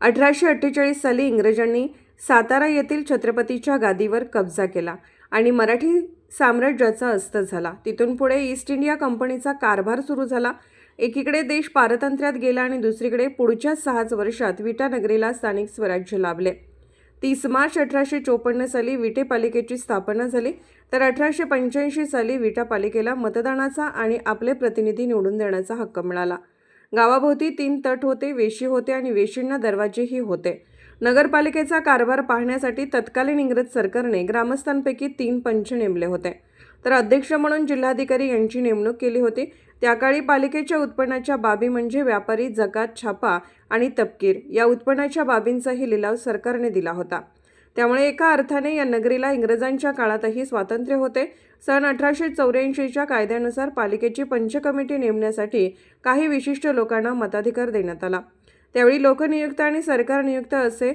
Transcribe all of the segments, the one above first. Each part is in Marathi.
अठराशे अठ्ठेचाळीस साली इंग्रजांनी सातारा येथील छत्रपतीच्या गादीवर कब्जा केला आणि मराठी साम्राज्याचा अस्त झाला. तिथून पुढे ईस्ट इंडिया कंपनीचा कारभार सुरू झाला. एकीकडे देश पारतंत्र्यात गेला आणि दुसरीकडे पुढच्या सहाच वर्षात विटानगरीला स्थानिक स्वराज्य लाभले. तीस मार्च अठराशे चोपन्न साली विटे पालिकेची स्थापना झाली. तर अठराशे पंच्याऐंशी साली विटा पालिकेला मतदानाचा आणि आपले प्रतिनिधी निवडून देण्याचा हक्क मिळाला. गावाभोवती तीन तट होते वेशी होते आणि वेशींना दरवाजेही होते. नगरपालिकेचा कारभार पाहण्यासाठी तत्कालीन इंग्रज सरकारने ग्रामस्थांपैकी तीन पंच नेमले होते. तर अध्यक्ष म्हणून जिल्हाधिकारी यांची नेमणूक केली होती. त्याकाळी पालिकेच्या उत्पन्नाच्या बाबी म्हणजे व्यापारी जकात छापा आणि तपकीर या उत्पन्नाच्या बाबींचाही लिलाव सरकारने दिला होता. त्यामुळे एका अर्थाने या नगरीला इंग्रजांच्या काळातही स्वातंत्र्य होते. सन अठराशे चौऱ्याऐंशीच्या कायद्यानुसार पालिकेची पंचकमिटी नेमण्यासाठी काही विशिष्ट लोकांना मताधिकार देण्यात आला. त्यावेळी लोकनियुक्त आणि सरकार नियुक्त असे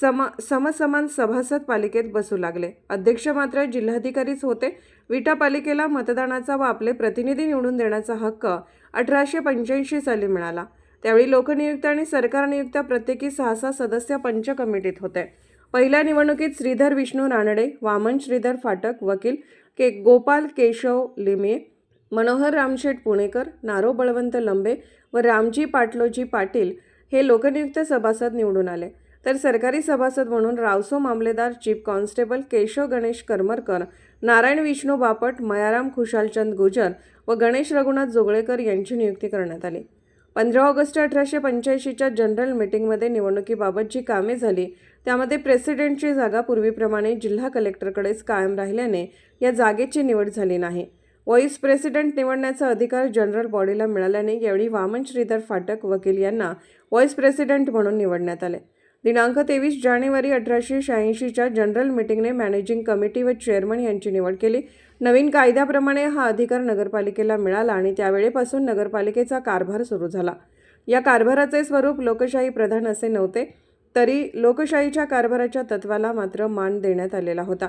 सम समसमान सभासद पालिकेत बसू लागले. अध्यक्ष मात्र जिल्हाधिकारीच होते. विटा पालिकेला मतदानाचा व आपले प्रतिनिधी निवडून देण्याचा हक्क अठराशे पंच्याऐंशी साली मिळाला. त्यावेळी लोकनियुक्त आणि सरकार नियुक्त प्रत्येकी सहा सहा सदस्य पंच कमिटीत होते. पहिल्या निवडणुकीत श्रीधर विष्णू रानडे वामन श्रीधर फाटक वकील के गोपाल केशव लिमे मनोहर रामशेठ पुणेकर नारो बळवंत लंबे व रामजी पाटलोजी पाटील हे लोकनियुक्त सभासद निवडून आले. तर सरकारी सभासद म्हणून रावसो मामलेदार चीफ कॉन्स्टेबल केशव गणेश करमरकर नारायण विष्णू बापट मयाराम खुशालचंद गुजर व गणेश रघुनाथ जोगळेकर यांची नियुक्ती करण्यात आली. पंधरा ऑगस्ट अठराशे पंच्याऐंशीच्या जनरल मीटिंगमध्ये निवडणुकीबाबत जी कामे झाली. त्यामध्ये प्रेसिडेंटची जागा पूर्वीप्रमाणे जिल्हा कलेक्टरकडेच कायम राहिल्याने या जागेची निवड झाली नाही. व्हॉईस प्रेसिडेंट निवडण्याचा अधिकार जनरल बॉडीला मिळाल्याने यावेळी वामन श्रीधर फाटक वकील यांना व्हॉईस प्रेसिडेंट म्हणून निवडण्यात आले. दिनांक तेवीस जानेवारी अठराशे शहाऐंशीच्या जनरल मीटिंगने मॅनेजिंग कमिटी व चेअरमन यांची निवड केली. नवीन कायद्याप्रमाणे हा अधिकार नगरपालिकेला मिळाला आणि त्यावेळेपासून नगरपालिकेचा कारभार सुरू झाला. या कारभाराचे स्वरूप लोकशाही प्रधान असे नव्हते तरी लोकशाहीच्या कारभाराच्या तत्वाला मात्र मान देण्यात आलेला होता.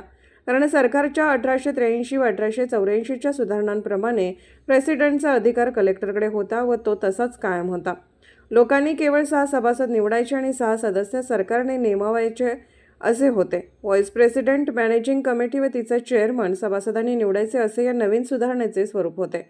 कारण सरकारच्या अठराशे त्र्याऐंशी व अठराशे चौऱ्याऐंशीच्या सुधारणांप्रमाणे प्रेसिडेंटचा अधिकार कलेक्टरकडे होता व तो तसाच कायम होता. लोकांनी केवळ सहा सभासद निवडायचे आणि सहा सदस्य सरकारने नेमावायचे असे होते. व्हाईस प्रेसिडेंट मॅनेजिंग कमिटी व तिचा चेअरमन सभासदांनी निवडायचे असे या नवीन सुधारणेचे स्वरूप होते.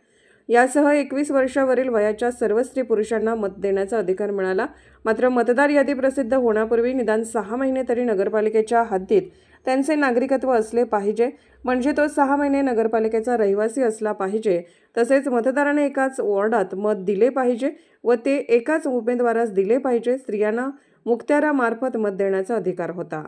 यासह एकवीस वर्षावरील वयाच्या सर्व स्त्री पुरुषांना मत देण्याचा अधिकार मिळाला. मात्र मतदार यादी प्रसिद्ध होण्यापूर्वी निदान सहा महिने तरी नगरपालिकेच्या हद्दीत त्यांचे नागरिकत्व असले पाहिजे. म्हणजे तो सहा महिने नगरपालिकेचा रहिवासी असला पाहिजे. तसेच मतदाराने एकाच वॉर्डात मत दिले पाहिजे व ते एकाच उमेदवारास दिले पाहिजे. स्त्रियांना मुक्त्यारामार्फत मत देण्याचा अधिकार होता.